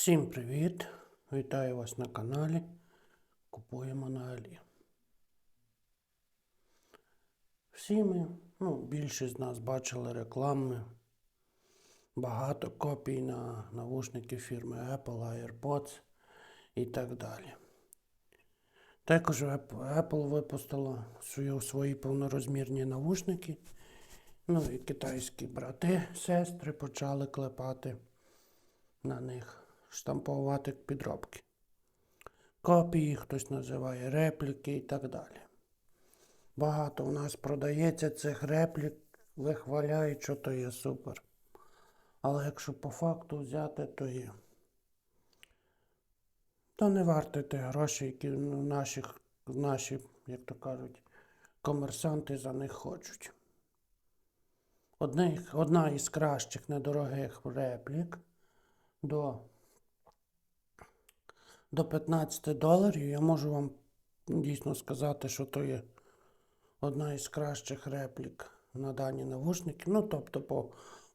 Всім привіт! Вітаю вас на каналі. Купуємо на Алі. Всі ми, ну, більшість з нас бачили реклами. Багато копій на навушники фірми Apple, AirPods і так далі. Також Apple випустила свої, повнорозмірні навушники. Ну і китайські брати, сестри почали клепати на них, штампувати підробки. Копії, хтось називає репліки і так далі. Багато у нас продається цих реплік, вихваляють, що то є супер. Але якщо по факту взяти, то є. То не варто ті гроші, які ну, наші, наші, як то кажуть, комерсанти за них хочуть. Одна із кращих недорогих реплік до, до 15 доларів. Я можу вам дійсно сказати, що то є одна із кращих реплік на дані навушники. Ну, тобто по,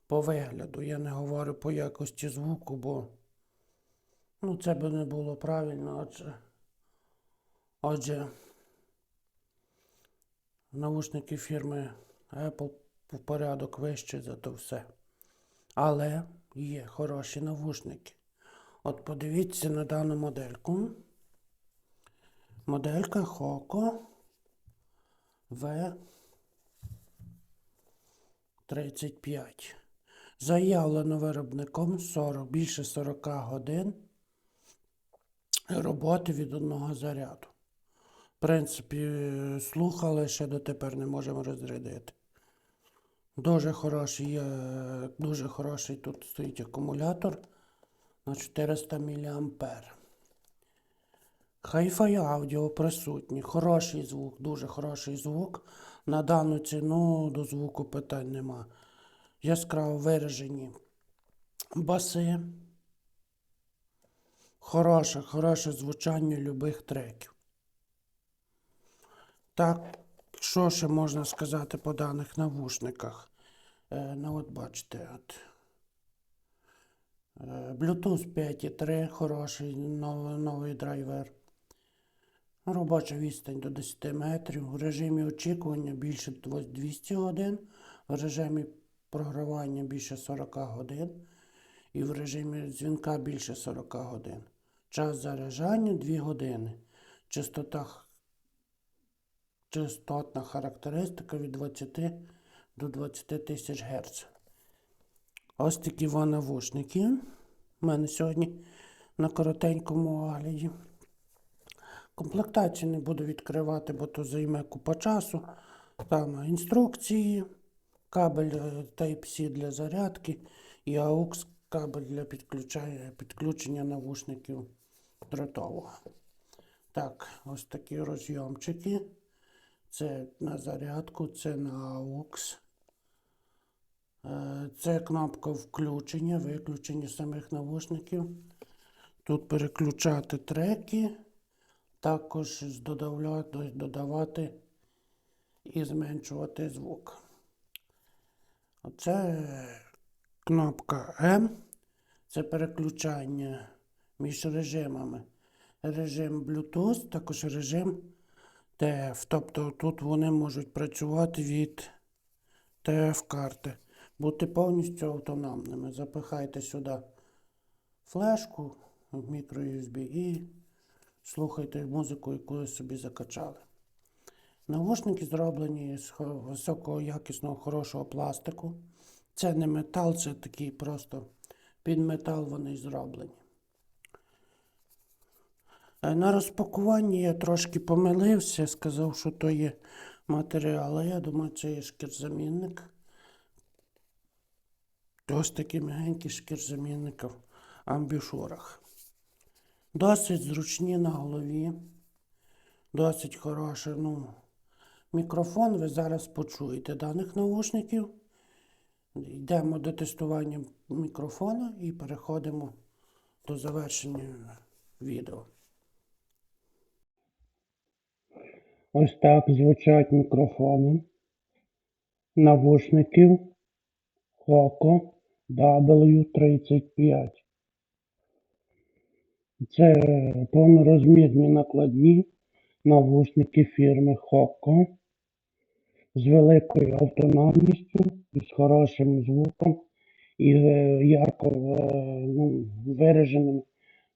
по вигляду. Я не говорю по якості звуку, бо ну, це би не було правильно, адже, отже, навушники фірми Apple в порядок вище за то все. Але є хороші навушники. От подивіться на дану модельку. Моделька Hoco V35. Заявлено виробником 40, більше 40 годин роботи від одного заряду. В принципі, слухали, ще дотепер не можемо розрядити. Дуже хороший, дуже хороший тут стоїть акумулятор на 400 мА. Hi-Fi аудіо присутні, хороший звук, дуже хороший звук. На дану ціну до звуку питань нема. Яскраво виражені баси. Хороше, хороше звучання любих треків. Так, що ще можна сказати по даних навушниках? Е, ну, от бачите, от. Е, Bluetooth 5.3, хороший новий, новий драйвер. Робоча відстань до 10 метрів. В режимі очікування більше 200 годин, в режимі програвання більше 40 годин і в режимі дзвінка більше 40 годин. Час заряджання 2 години. Частота частотна характеристика від 20 до 20 тисяч Гц. Ось такі два навушники. У мене сьогодні на коротенькому огляді. Комплектацію не буду відкривати, бо то займе купа часу. Там інструкції, кабель е, Type-C для зарядки і AUX кабель для підключення, навушників дротового. Так, ось такі розйомчики. Це на зарядку, це на AUX. Е, Це кнопка включення, виключення самих навушників. Тут переключати треки, також додавати і зменшувати звук. Оце кнопка М. Це переключання між режимами. Режим Bluetooth, також режим TF. Тобто тут вони можуть працювати від TF-карти. Бути повністю автономними. Запихайте сюди флешку, в мікро-USB і слухайте музику, яку ви собі закачали. Навушники зроблені з високого якісного хорошого пластику. Це не метал, це такий просто під метал вони зроблені. Е, На розпакуванні я трошки помилився, сказав, що то є матеріал, а я думаю, це є шкірзамінник. Ось такий мягенький шкірзамінник в амбішурах. Досить зручні на голові. Досить хороший. Ну, мікрофон ви зараз почуєте даних наушників. Йдемо до тестування мікрофона і переходимо до завершення відео. Ось так звучать мікрофони навушників Hoco W35. Це повнорозмірні накладні навушники фірми Hoco з великою автономністю, і з хорошим звуком і е, ярко е, ну, вираженими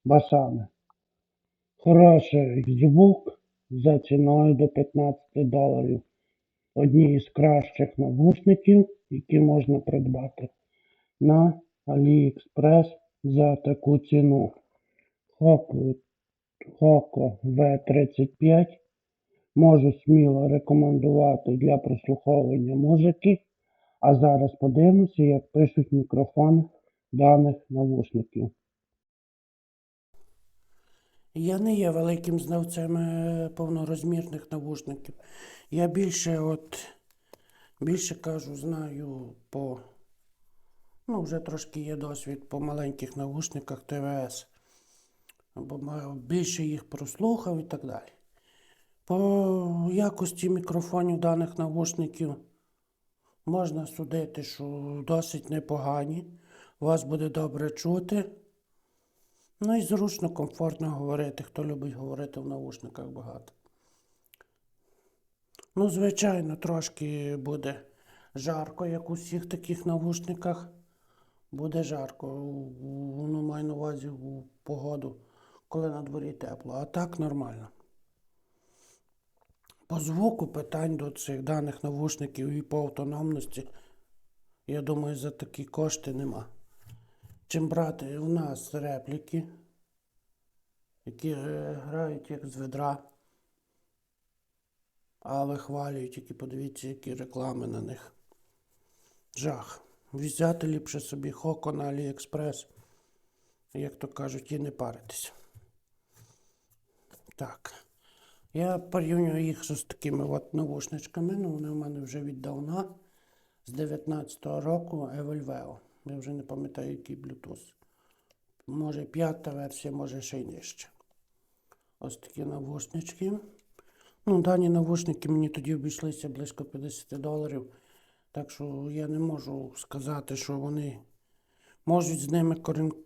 басами. Хороший звук за ціною до 15 доларів. Одні із кращих навушників, які можна придбати на AliExpress за таку ціну. Hoco V35 можу сміло рекомендувати для прослуховування музики. А зараз подивимося, як пишуть мікрофони даних навушників. Я не є великим знавцем е, повнорозмірних навушників. Я більше от більше кажу, знаю по. Ну, вже трошки є досвід по маленьких навушниках ТВС. Бо більше їх прослухав і так далі. По якості мікрофонів даних навушників можна судити, що досить непогані. Вас буде добре чути. Ну і зручно, комфортно говорити, хто любить говорити в навушниках багато. Ну, звичайно, трошки буде жарко, як у всіх таких навушниках. Буде жарко. Ну, маю на увазі у погоду, коли на дворі тепло. А так нормально. По звуку питань до цих даних навушників і по автономності, я думаю, за такі кошти нема. Чим брати у нас репліки, які е, грають як з ведра, а вихвалюють, які подивіться, які реклами на них. Жах. Взяти ліпше собі хоко на Аліекспрес, як то кажуть, і не паритися. Так. Я порівнюю їх з такими от навушничками. Ну, вони в мене вже віддавна, з 19-го року Evolveo. Я вже не пам'ятаю, який Bluetooth. Може п'ята версія, може ще й нижче. Ось такі навушнички. Ну, дані навушники мені тоді обійшлися близько 50 доларів. Так що я не можу сказати, що вони можуть з ними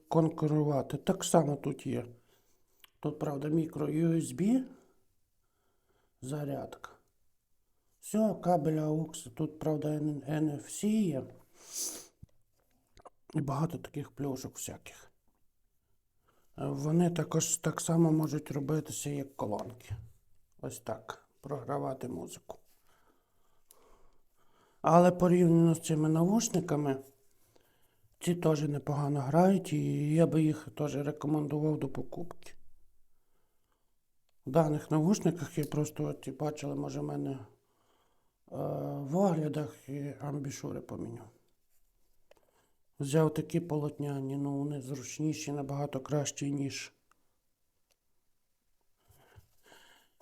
конкурувати. Так само тут є. Тут, правда, мікро USB зарядка. Все, кабель AUX. Тут, правда, NFC є. І багато таких плюшок всяких. Вони також так само можуть робитися, як колонки. Ось так. Програвати музику. Але порівняно з цими навушниками, ці теж непогано грають, і я би їх теж рекомендував до покупки. В даних навушниках я просто от, бачили, може, в мене е, в оглядах і амбішури поміняв. Взяв такі полотняні, ну вони зручніші, набагато кращі, ніж.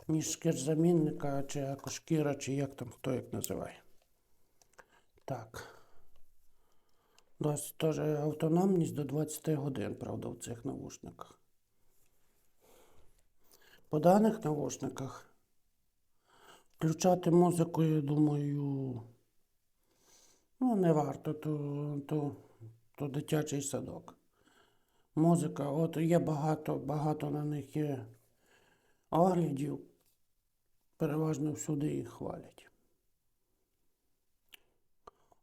Ніж шкірзамінника, чи екошкіра, чи як там хто як називає. Так. Досить теж автономність до 20 годин, правда, в цих навушниках. По даних навушниках включати музику, я думаю, ну, не варто, то, то, то дитячий садок. Музика, от є багато, багато на них є оглядів, переважно всюди їх хвалять.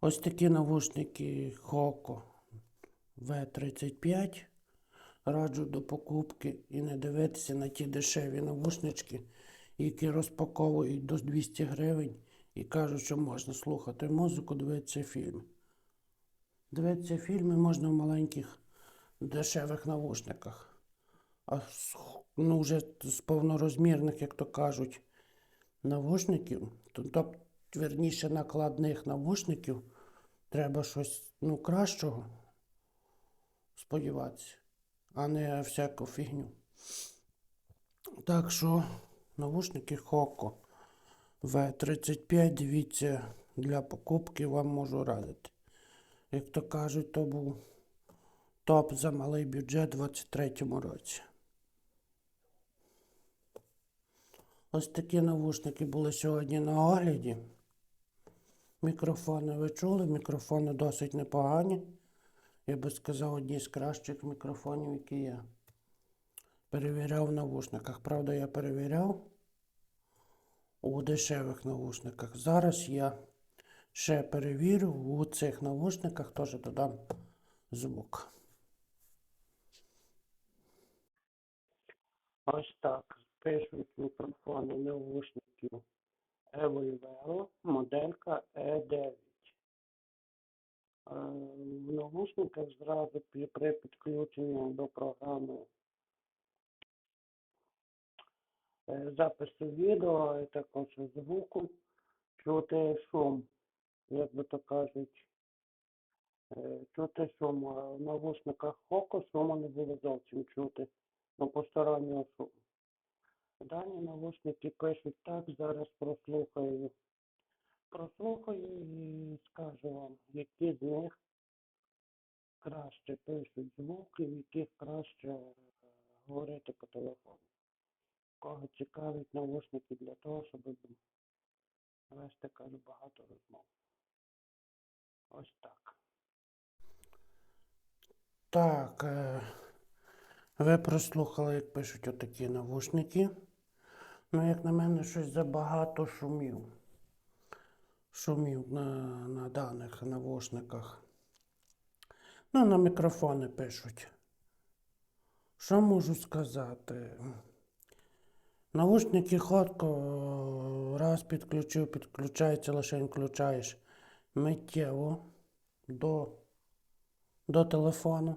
Ось такі навушники Hoco V35 раджу до покупки і не дивитися на ті дешеві навушнички, які розпаковують до 200 гривень і кажуть, що можна слухати музику, дивитися фільм. Дивитися фільми можна в маленьких дешевих навушниках. А ну, вже з повнорозмірних, як то кажуть, навушників, то, тобто, верніше накладних навушників, треба щось ну, кращого сподіватися, а не всяку фігню. Так що навушники Hoco V35, дивіться, для покупки вам можу радити. Як то кажуть, то був топ за малий бюджет у 23-му році. Ось такі навушники були сьогодні на огляді. Мікрофони ви чули, мікрофони досить непогані. Я би сказав, одні з кращих мікрофонів, які є. перевіряв в навушниках. Правда, я перевіряв у дешевих навушниках. Зараз я ще перевірю у цих навушниках, теж додам звук. Ось так. Пишуть мікрофони навушників Evolvero, моделька E9. Е, В навушниках зразу при підключенні до програми е, запису відео і також звуку чути шум, як би то кажуть, е, чути шум. В навушниках Хоко шуму не було зовсім чути, ну постороннього шуму. Дані навушники пишуть так, зараз прослухаю. Прослухаю і скажу вам, які з них краще пишуть звук і в яких краще е, говорити по телефону. Кого цікавить навушники для того, щоб вести, кажу, багато розмов. Ось так. Так. Е... Ви прослухали, як пишуть отакі навушники. Ну, як на мене, щось забагато шумів. Шумів на, на даних навушниках. Ну, на мікрофони пишуть. Що можу сказати? Навушники ходко раз підключив, підключається, лише включаєш миттєво до, до телефону.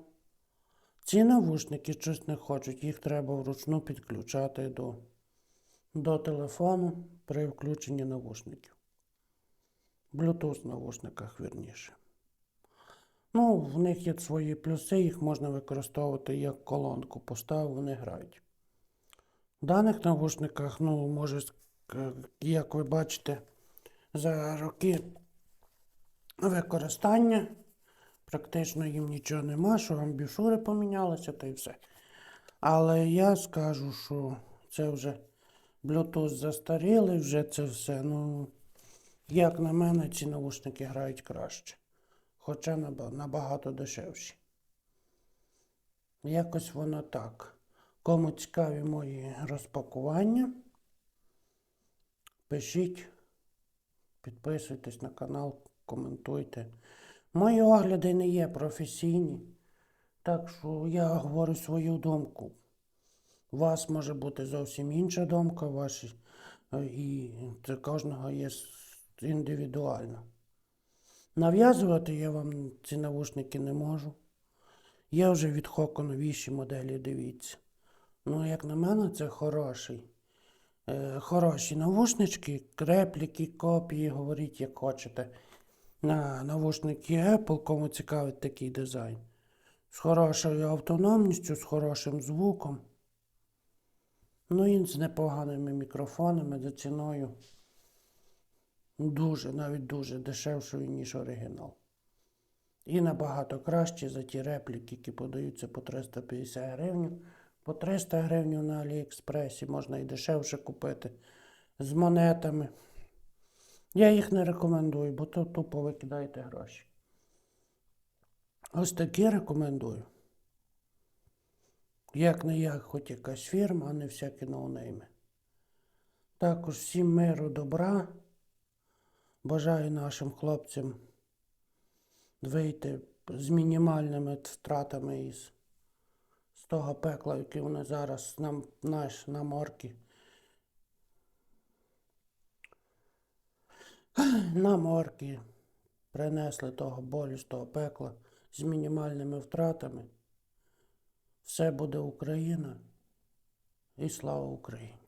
Ці навушники щось не хочуть, їх треба вручну підключати до, до телефону при включенні навушників. Bluetooth навушниках вірніше. Ну, в них є свої плюси, їх можна використовувати як колонку. Поставив, вони грають. В даних навушниках, ну, може, як ви бачите, за роки використання практично їм нічого нема, що амбішури помінялися та й все. Але я скажу, що це вже Bluetooth застарілий, вже це все. Ну, як на мене, ці наушники грають краще. Хоча набагато дешевші. Якось воно так. Кому цікаві мої розпакування, пишіть, підписуйтесь на канал, коментуйте. Мої огляди не є професійні, так що я говорю свою думку. У вас може бути зовсім інша думка, ваші, е, і це кожного є індивідуально. Нав'язувати я вам ці навушники не можу. Я вже від Хоко новіші моделі, дивіться. Ну, як на мене, це хороший. Е, хороші навушнички, репліки, копії, говоріть, як хочете. На навушники Apple, кому цікавить такий дизайн. З хорошою автономністю, з хорошим звуком. Ну і з непоганими мікрофонами за ціною. Дуже, навіть дуже дешевшою, ніж оригінал. І набагато краще за ті репліки, які подаються по 350 гривень. По 300 гривень на Аліекспресі можна і дешевше купити з монетами. Я їх не рекомендую, бо то тупо ви кидаєте гроші. Ось такі рекомендую. Як не як, хоч якась фірма, а не всякі ноунейми. Також всім миру, добра. Бажаю нашим хлопцям вийти з мінімальними втратами із з того пекла, яке вони зараз нам наш на морки. На морки принесли того болю з того пекла з мінімальними втратами. Все буде Україна і слава Україні!